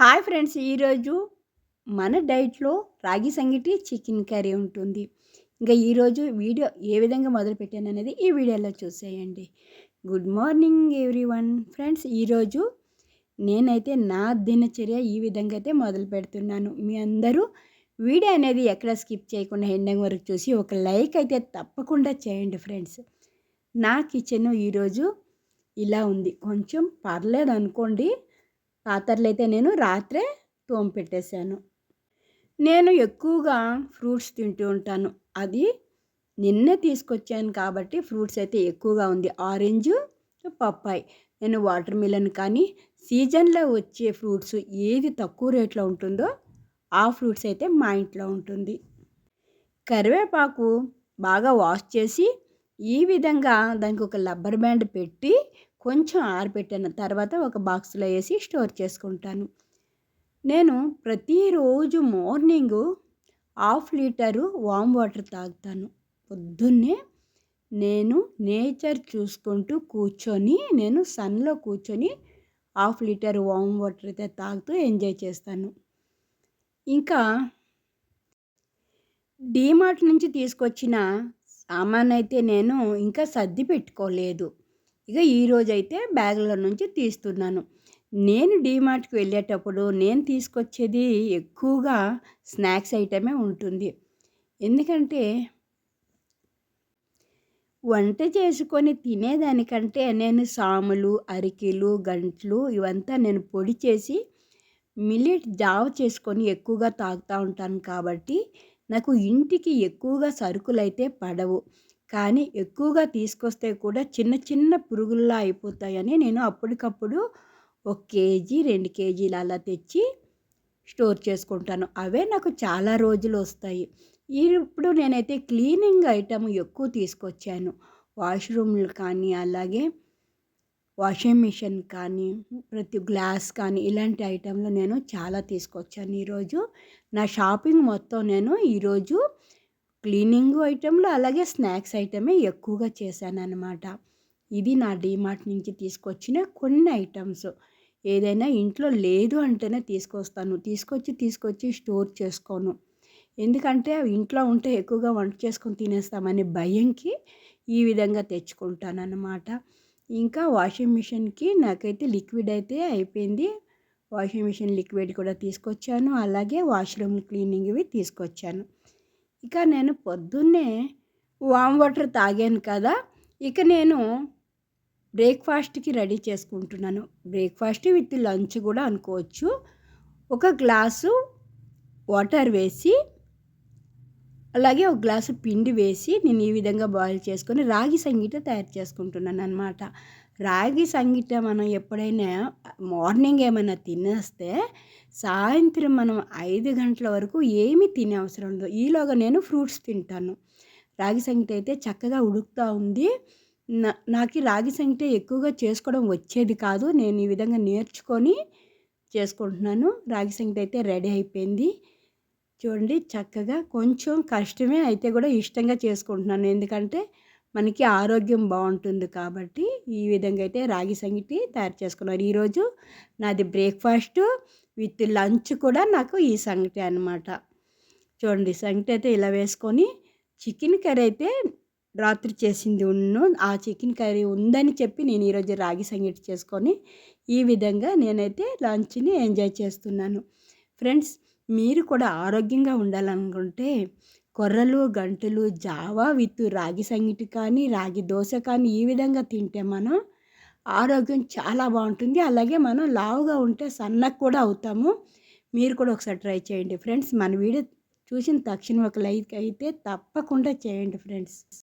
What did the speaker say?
Hi friends ఈరోజు మన డైట్లో రాగి సంగటి చికెన్ కర్రీ ఉంటుంది. ఇంకా ఈరోజు వీడియో ఏ విధంగా మొదలు పెట్టాను అనేది ఈ వీడియోలో చూసేయండి. Good morning everyone friends ఈరోజు నేనైతే నా దినచర్య ఈ విధంగా అయితే మొదలు పెడుతున్నాను. మీ అందరూ వీడియో అనేది ఎక్కడ స్కిప్ చేయకుండా ఎండింగ్ వరకు చూసి ఒక లైక్ అయితే తప్పకుండా చేయండి ఫ్రెండ్స్. నా కిచెన్ ఈరోజు ఇలా ఉంది. కొంచెం పర్లేదు అనుకోండి పాత్రలు అయితే నేను రాత్రే తోము పెట్టేశాను నేను ఎక్కువగా ఫ్రూట్స్ తింటూ ఉంటాను. అది నిన్నే తీసుకొచ్చాను కాబట్టి ఫ్రూట్స్ అయితే ఎక్కువగా ఉంది. Orange papaya. నేను వాటర్ మిలన్ కానీ సీజన్లో వచ్చే ఫ్రూట్స్ ఏది తక్కువ రేట్లో ఉంటుందో ఆ ఫ్రూట్స్ అయితే మా ఇంట్లో ఉంటుంది. కరివేపాకు బాగా వాష్ చేసి ఈ విధంగా దానికి ఒక లబ్బర్ బ్యాండ్ పెట్టి కొంచెం ఆరిపెట్టిన తర్వాత ఒక బాక్స్లో వేసి స్టోర్ చేసుకుంటాను. నేను ప్రతిరోజు morning half litre warm water తాగుతాను. పొద్దున్నే నేను నేచర్ చూసుకుంటూ కూర్చొని నేను సన్లో కూర్చొని హాఫ్ లీటర్ వామ్ వాటర్ అయితే తాగుతూ ఎంజాయ్ చేస్తాను. ఇంకా డీమార్ట్ నుంచి తీసుకొచ్చిన సామాన్ అయితే నేను ఇంకా సర్ది పెట్టుకోలేదు. ఇక ఈరోజు అయితే బ్యాగ్లో నుంచి తీస్తున్నాను. నేను డీమార్ట్కి వెళ్ళేటప్పుడు నేను తీసుకొచ్చేది ఎక్కువగా స్నాక్స్ ఐటమే ఉంటుంది. ఎందుకంటే వంట చేసుకొని తినేదానికంటే నేను సాములు అరికెలు గంట్లు ఇవంతా నేను పొడి చేసి మిల్లెట్ జావ చేసుకొని ఎక్కువగా తాగుతూ ఉంటాను కాబట్టి నాకు ఇంటికి ఎక్కువగా సరుకులు అయితే పడవు. కానీ ఎక్కువగా తీసుకొస్తే కూడా చిన్న చిన్న పురుగుల్లా అయిపోతాయని నేను అప్పటికప్పుడు ఒక కేజీ రెండు కేజీలు అలా తెచ్చి స్టోర్ చేసుకుంటాను. అవే నాకు చాలా రోజులు వస్తాయి. ఇప్పుడు నేనైతే క్లీనింగ్ ఐటమ్ ఎక్కువ తీసుకొచ్చాను. వాష్రూమ్లు కానీ అలాగే వాషింగ్ మిషన్ కానీ ప్రతి గ్లాస్ కానీ ఇలాంటి ఐటెంలు నేను చాలా తీసుకొచ్చాను. ఈరోజు నా షాపింగ్ మొత్తం నేను ఈరోజు క్లీనింగ్ ఐటెంలు అలాగే స్నాక్స్ ఐటమే ఎక్కువగా చేశాను అనమాట ఇది నా డీమార్ట్ నుంచి తీసుకొచ్చిన కొన్ని ఐటమ్స్. ఏదైనా ఇంట్లో లేదు అంటేనే తీసుకొస్తాను. తీసుకొచ్చి తీసుకొచ్చి స్టోర్ చేసుకోను. ఎందుకంటే ఇంట్లో ఉంటే ఎక్కువగా వంట చేసుకొని తినేస్తామనే భయంకి ఈ విధంగా తెచ్చుకుంటాను అనమాట ఇంకా వాషింగ్ మిషన్కి నాకైతే లిక్విడ్ అయితే అయిపోయింది. వాషింగ్ మిషన్ లిక్విడ్ కూడా తీసుకొచ్చాను. అలాగే వాష్రూమ్ క్లీనింగ్వి తీసుకొచ్చాను. ఇక నేను పొద్దున్నే వామ్ వాటర్ తాగాను కదా ఇక నేను బ్రేక్ఫాస్ట్కి రెడీ చేసుకుంటున్నాను. బ్రేక్ఫాస్ట్ విత్ లంచ్ కూడా అనుకోవచ్చు. ఒక గ్లాసు వాటర్ వేసి అలాగే ఒక గ్లాసు పిండి వేసి నేను ఈ విధంగా బాయిల్ చేసుకొని రాగి సంగీత తయారు చేసుకుంటున్నాను అనమాట రాగి సంగీత మనం ఎప్పుడైనా మార్నింగ్ ఏమైనా తినేస్తే సాయంత్రం మనం ఐదు గంటల వరకు ఏమీ తినే అవసరం ఉండదు ఈలోగా నేను ఫ్రూట్స్ తింటాను. రాగి సంగటి అయితే చక్కగా ఉడుకుతూ ఉంది. నాకు రాగి సంగటి ఎక్కువగా చేసుకోవడం వచ్చేది కాదు. నేను ఈ విధంగా నేర్చుకొని చేసుకుంటున్నాను. రాగి సంగటి అయితే రెడీ అయిపోయింది. చూడండి చక్కగా కొంచెం కష్టమే అయితే కూడా ఇష్టంగా చేసుకుంటున్నాను. ఎందుకంటే మనకి ఆరోగ్యం బాగుంటుంది కాబట్టి ఈ విధంగా అయితే రాగి సంగటి తయారు చేసుకున్నారు ఈరోజు నాది బ్రేక్ఫాస్ట్ విత్ లంచ్ కూడా నాకు ఈ సంగటి అనమాట చూడండి సంగటి అయితే ఇలా వేసుకొని చికెన్ కర్రీ అయితే రాత్రి చేసింది ఉన్ను ఆ చికెన్ కర్రీ ఉందని చెప్పి నేను ఈరోజు రాగి సంగటి చేసుకొని ఈ విధంగా నేనైతే లంచ్ని ఎంజాయ్ చేస్తున్నాను. ఫ్రెండ్స్ మీరు కూడా ఆరోగ్యంగా ఉండాలనుకుంటే కొర్రలు గంటలు జావా విత్ రాగి సంగటి కానీ రాగి దోశ కానీ ఈ విధంగా తింటే మనం ఆరోగ్యం చాలా బాగుంటుంది. అలాగే మనం లావుగా ఉంటే సన్నకు కూడా అవుతాము. మీరు కూడా ఒకసారి ట్రై చేయండి ఫ్రెండ్స్. మన వీడియో చూసిన తక్షణం ఒక లైక్ అయితే తప్పకుండా చేయండి ఫ్రెండ్స్.